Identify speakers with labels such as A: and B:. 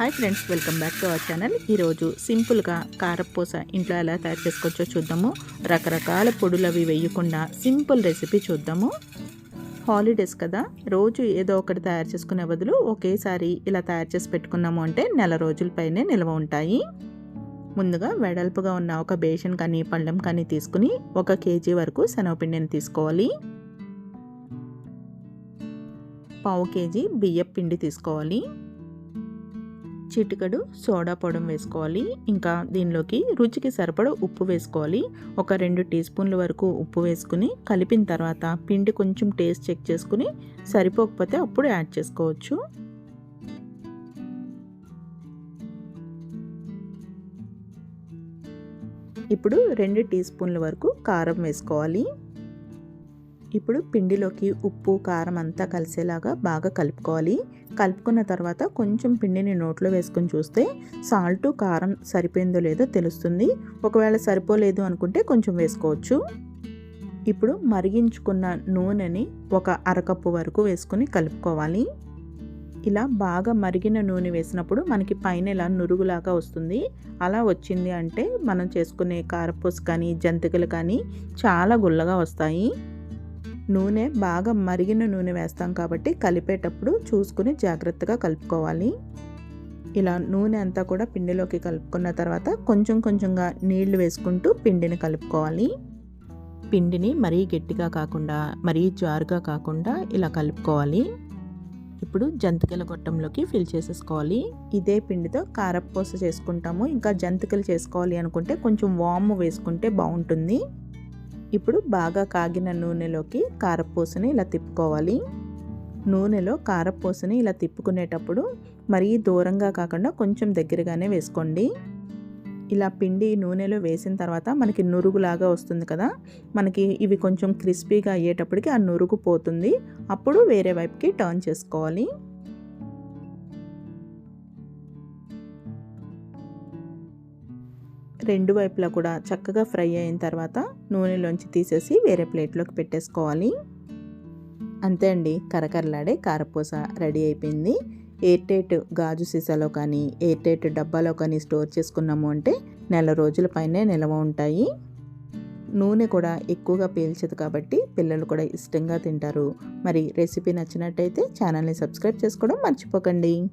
A: Hi friends welcome back to our channel. ఈరోజు సింపుల్గా కారపూస ఇంట్లో ఎలా తయారు చేసుకోవచ్చో చూద్దాము. రకరకాల పొడులు అవి వేయకుండా సింపుల్ రెసిపీ చూద్దాము. హాలిడేస్ కదా రోజు ఏదో ఒకటి తయారు చేసుకునే బదులు ఒకేసారి ఇలా తయారు చేసి పెట్టుకున్నాము అంటే నెల రోజుల పైనే నిల్వ ఉంటాయి. ముందుగా వెడల్పుగా ఉన్న ఒక బేషన్ కానీ పళ్ళెం కానీ తీసుకుని ఒక కేజీ వరకు శనగపిండిని తీసుకోవాలి. పావు కేజీ బియ్యం పిండి తీసుకోవాలి. చిటికడు సోడా పొడం వేసుకోవాలి. ఇంకా దీనిలోకి రుచికి సరిపడ ఉప్పు వేసుకోవాలి. ఒక రెండు టీ స్పూన్ల వరకు ఉప్పు వేసుకుని కలిపిన తర్వాత పిండి కొంచెం టేస్ట్ చెక్ చేసుకుని సరిపోకపోతే అప్పుడు యాడ్ చేసుకోవచ్చు. ఇప్పుడు రెండు టీ స్పూన్ల వరకు కారం వేసుకోవాలి. ఇప్పుడు పిండిలోకి ఉప్పు కారం అంతా కలిసేలాగా బాగా కలుపుకోవాలి. కలుపుకున్న తర్వాత కొంచెం పిండిని నోట్లో వేసుకొని చూస్తే సాల్ట్ కారం సరిపోయిందో లేదో తెలుస్తుంది. ఒకవేళ సరిపోలేదు అనుకుంటే కొంచెం వేసుకోవచ్చు. ఇప్పుడు మరిగించుకున్న నూనెని ఒక అరకప్పు వరకు వేసుకుని కలుపుకోవాలి. ఇలా బాగా మరిగిన నూనె వేసినప్పుడు మనకి పైన ఇలా నురుగులాగా వస్తుంది. అలా వచ్చింది అంటే మనం చేసుకునే కారపూస కానీ జంతికలు కానీ చాలా గుల్లగా వస్తాయి. నూనె బాగా మరిగిన నూనె వేస్తాం కాబట్టి కలిపేటప్పుడు చూసుకుని జాగ్రత్తగా కలుపుకోవాలి. ఇలా నూనె అంతా కూడా పిండిలోకి కలుపుకున్న తర్వాత కొంచెం కొంచెంగా నీళ్ళు వేసుకుంటూ పిండిని కలుపుకోవాలి. పిండిని మరీ గట్టిగా కాకుండా మరీ జారుగా కాకుండా ఇలా కలుపుకోవాలి. ఇప్పుడు జంతికల గొట్టంలోకి ఫిల్ చేసేసుకోవాలి. ఇదే పిండితో కారపూస చేసుకుంటాము. ఇంకా జంతికలు చేసుకోవాలి అనుకుంటే కొంచెం వాము వేసుకుంటే బాగుంటుంది. ఇప్పుడు బాగా కాగిన నూనెలోకి కారపూసని ఇలా తిప్పుకోవాలి. నూనెలో కారపూసని ఇలా తిప్పుకునేటప్పుడు మరీ దూరంగా కాకుండా కొంచెం దగ్గరగానే వేసుకోండి. ఇలా పిండి నూనెలో వేసిన తర్వాత మనకి నురుగులాగా వస్తుంది కదా మనకి ఇవి కొంచెం క్రిస్పీగా అయ్యేటప్పటికి ఆ నురుగు పోతుంది. అప్పుడు వేరే వైపుకి టర్న్ చేసుకోవాలి. రెండు వైపులా కూడా చక్కగా ఫ్రై అయిన తర్వాత నూనెలోంచి తీసేసి వేరే ప్లేట్లోకి పెట్టేసుకోవాలి. అంతే అండి కరకరలాడే కారపూస రెడీ అయిపోయింది. ఎయిర్టైట్ గాజు సీసాలో కానీ ఎయిర్టైట్ డబ్బాలో కానీ స్టోర్ చేసుకున్నాము అంటే నెల రోజుల పైనే నిల్వ ఉంటాయి. నూనె కూడా ఎక్కువగా పీల్చదు కాబట్టి పిల్లలు కూడా ఇష్టంగా తింటారు. మరి రెసిపీ నచ్చినట్టయితే ఛానల్ని సబ్స్క్రైబ్ చేసుకోవడం మర్చిపోకండి.